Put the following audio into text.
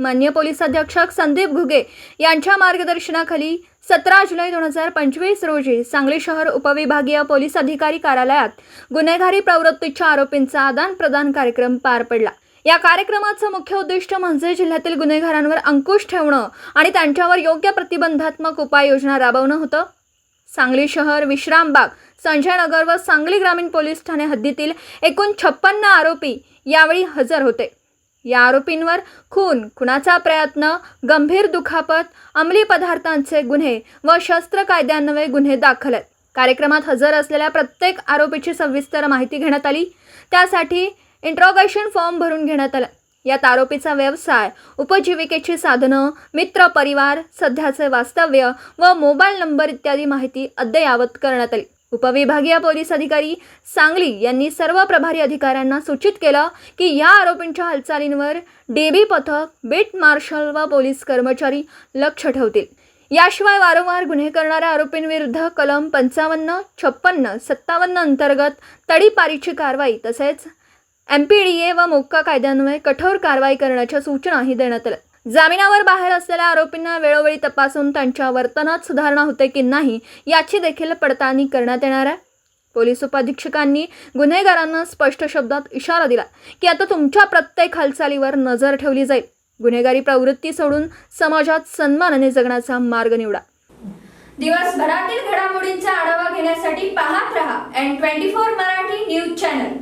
मान्य पोलीस अधीक्षक संदीप घुगे यांच्या मार्गदर्शनाखाली सतरा जुलै दोन हजार पंचवीस रोजी सांगली शहर उपविभागीय पोलीस अधिकारी कार्यालयात गुन्हेगारी प्रवृत्तीच्या आरोपींचा आदान प्रदान कार्यक्रम पार पडला. या कार्यक्रमाचं मुख्य उद्दिष्ट म्हणजे जिल्ह्यातील गुन्हेगारांवर अंकुश ठेवणं आणि त्यांच्यावर योग्य प्रतिबंधात्मक उपाययोजना राबवणं होतं. सांगली शहर विश्रामबाग संजय नगर व सांगली ग्रामीण पोलीस ठाणे हद्दीतील एकूण छप्पन्न आरोपी यावेळी हजर होते. या आरोपींवर खून खुनाचा प्रयत्न गंभीर दुखापत अंमली पदार्थांचे गुन्हे व शस्त्र कायद्यान्वये गुन्हे दाखल आहेत. कार्यक्रमात हजर असलेल्या प्रत्येक आरोपीची सविस्तर माहिती घेण्यात आली. त्यासाठी इंट्रोगेशन फॉर्म भरून घेण्यात आला. यात आरोपीचा व्यवसाय उपजीविकेची साधनं मित्र परिवार सध्याचे वास्तव्य व मोबाईल नंबर इत्यादी माहिती अद्ययावत करण्यात आली. उपविभागीय पोलीस अधिकारी सांगली यांनी सर्व प्रभारी अधिकाऱ्यांना सूचित केलं की या आरोपींच्या हालचालींवर डेबी पथक बीट मार्शल व पोलीस कर्मचारी लक्ष ठेवतील. याशिवाय वारंवार गुन्हे करणाऱ्या आरोपींविरुद्ध कलम पंचावन्न छप्पन्न सत्तावन्न अंतर्गत तडीपारीची कारवाई तसेच एम पी डी ए व मोक्का कायद्यान्वये कठोर कारवाई करण्याच्या सूचनाही देण्यात आल्या. जामिनावर बाहेर असलेल्या आरोपींना वेळोवेळी तपासून त्यांच्या वर्तनात सुधारणा होते की नाही याची देखील पडताळणी करण्यात येणार आहे. पोलीस उपाधीक्षकांनी गुन्हेगारांना स्पष्ट शब्दात इशारा दिला की आता तुमच्या प्रत्येक हालचालीवर नजर ठेवली जाईल. गुन्हेगारी प्रवृत्ती सोडून समाजात सन्मानाने जगण्याचा मार्ग निवडा. दिवसभरातील घडामोडींचा आढावा घेण्यासाठी पाहत रहा N twenty four Marathi news channel.